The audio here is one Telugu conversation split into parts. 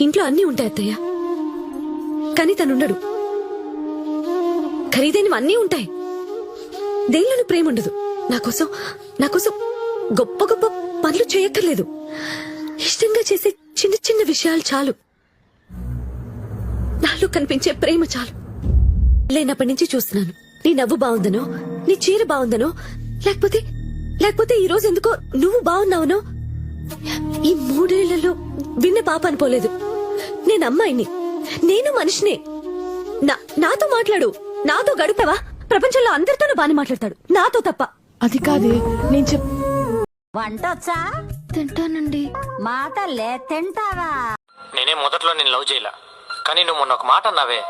ఇంట్లో అన్నీ ఉంటాయి అత్తయ్య. కానీ తనుండడు. ఖరీదైనవి అన్నీ ఉంటాయి. దేనిలోనూ ప్రేమ ఉండదు. నాకోసం నాకోసం గొప్ప గొప్ప పనులు చేయక్కర్లేదు. ఇష్టంగా చేసే చిన్న చిన్న విషయాలు చాలు. నాలో కనిపించే ప్రేమ చాలు. లేనప్పటి నుంచి చూస్తున్నాను. నీ నవ్వు బాగుందనో నీ చీర బాగుందనో లేకపోతే లేకపోతే ఈ రోజు ఎందుకో నువ్వు బాగున్నావునో ఈ మూడేళ్ళలో విన్న పాప అనుకోలేదు నేను అమ్మాయిని. నేను మనిషినే. నా నాతో మాట్లాడు. నాతో గడిపావా? ప్రపంచంలో అందరితోనూ బానే మాట్లాడతాడు. నాతో తప్ప. అది కాదే నేను చెప్ వంట వచ్చా తింటానండి. మాటలే తింటావా? నేనే మొదట్లో నేను లవ్ చేయలా. కానీ నువ్వు మొన్న ఒక మాట అన్నావే.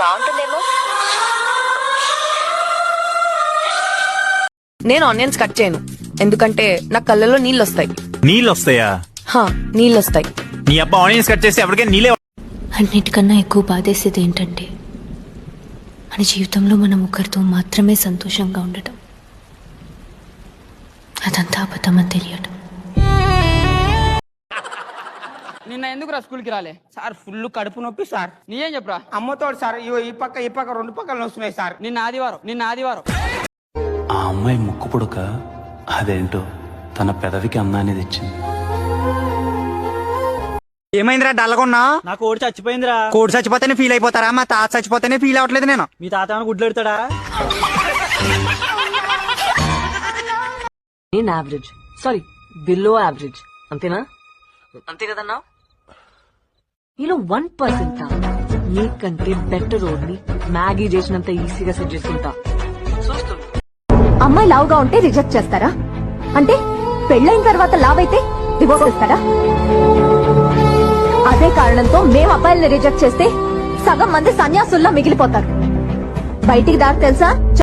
బాగుంటుందేమో. నేను ఆనియన్స్ కట్ చేయను. ఎందుకంటే నా కళ్ళలో నీళ్ళు వస్తాయి నీళ్ళు వస్తాయా హా నీళ్ళు వస్తాయి నీ అబ్బా ఆనియన్స్ కట్ చేస్తే ఎవరికైనా నీళ్ళే అన్నిటికన్నా ఎక్కువ బాధేసేది ఏంటంటే మన జీవితంలో మనం ఒకరితో మాత్రమే సంతోషంగా ఉండటం. అదంతా అబద్ధమని తెలియటం. నిన్న ఎందుకు రా స్కూల్కి రాలే? సార్ ఫుల్ కడుపు నొప్పి సార్. నీ ఏం చెప్పరా? అమ్మతోడు సార్ ఇగో ఈ పక్క ఈ పక్క రెండు పక్కలు వస్తున్నాయి సార్. నిన్న ఆదివారం నిన్న ఆదివారం. ఆ అమ్మాయి ముక్కు పుడక అదేంటో తన పెదవికి అన్నాన్ని తెచ్చింది. ఏమైందిరా డల్లగొన్నా? నా కోడి చచ్చిపోయిందిరా. కోడి చచ్చిపోతేనే ఫీల్ అయిపోతారా? మా తాత చచ్చిపోతేనే ఫీల్ అవ్వట్లేదు నేను. మీ తాత గుడ్లు పెడతాడా నేను యావరేజ్ సారీ బిలో యావరేజ్ అంతేనా? అంతే కదన్నా మీలో వన్ పర్సెంట్ నీకంటే బెటర్ రోడ్ని మ్యాగీ చేసినంత ఈజీగా సెట్ చేసుకుంటా. అమ్మాయి లావుగా ఉంటే రిజెక్ట్ చేస్తారా? అంటే పెళ్ళైన తర్వాత లావ్ అయితే డివోర్స్ ఇస్తారా అదే కారణంతో మేము అబ్బాయిల్ని రిజెక్ట్ చేస్తే సగం మంది సన్యాసుల్లా మిగిలిపోతారు. బయటికి దారి తెలుసా?